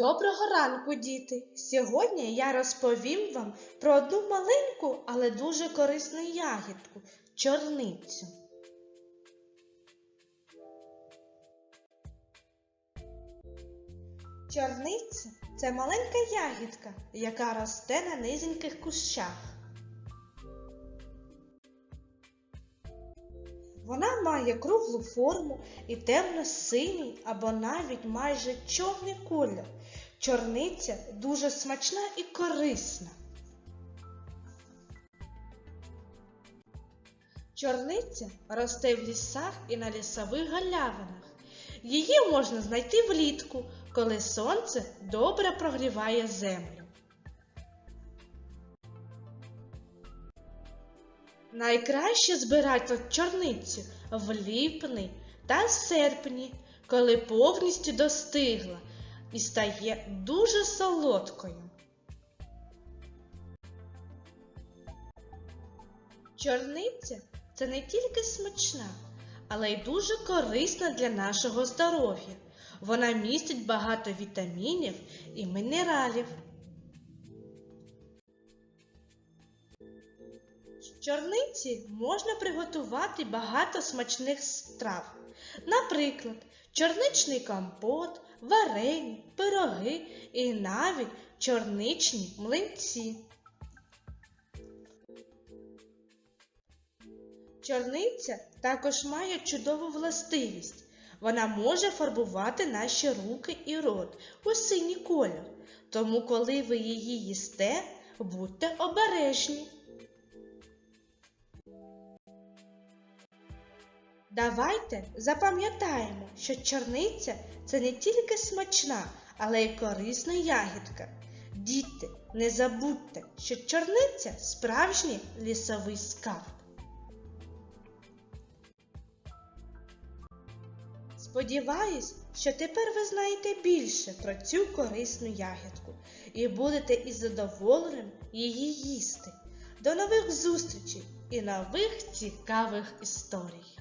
Доброго ранку, діти! Сьогодні я розповім вам про одну маленьку, але дуже корисну ягідку чорницю. Чорниця це маленька ягідка, яка росте на низеньких кущах. Вона має круглу форму і темно-синій або навіть майже чорний колір. Чорниця дуже смачна і корисна. Чорниця росте в лісах і на лісових галявинах. Її можна знайти влітку, коли сонце добре прогріває землю. Найкраще збирати чорницю в липні та серпні, коли повністю достигла і стає дуже солодкою. Чорниця це не тільки смачна, але й дуже корисна для нашого здоров'я. Вона містить багато вітамінів і мінералів. Чорниці можна приготувати багато смачних страв. Наприклад, чорничний компот, варені, пироги і навіть чорничні млинці. Чорниця також має чудову властивість. Вона може фарбувати наші руки і рот у синій колір. Тому, коли ви її їсте, будьте обережні. Давайте запам'ятаємо, що чорниця це не тільки смачна, але й корисна ягідка. Діти, не забудьте, що чорниця справжній лісовий скарб. Сподіваюсь, що тепер ви знаєте більше про цю корисну ягідку і будете із задоволенням її їсти. До нових зустрічей і нових цікавих історій!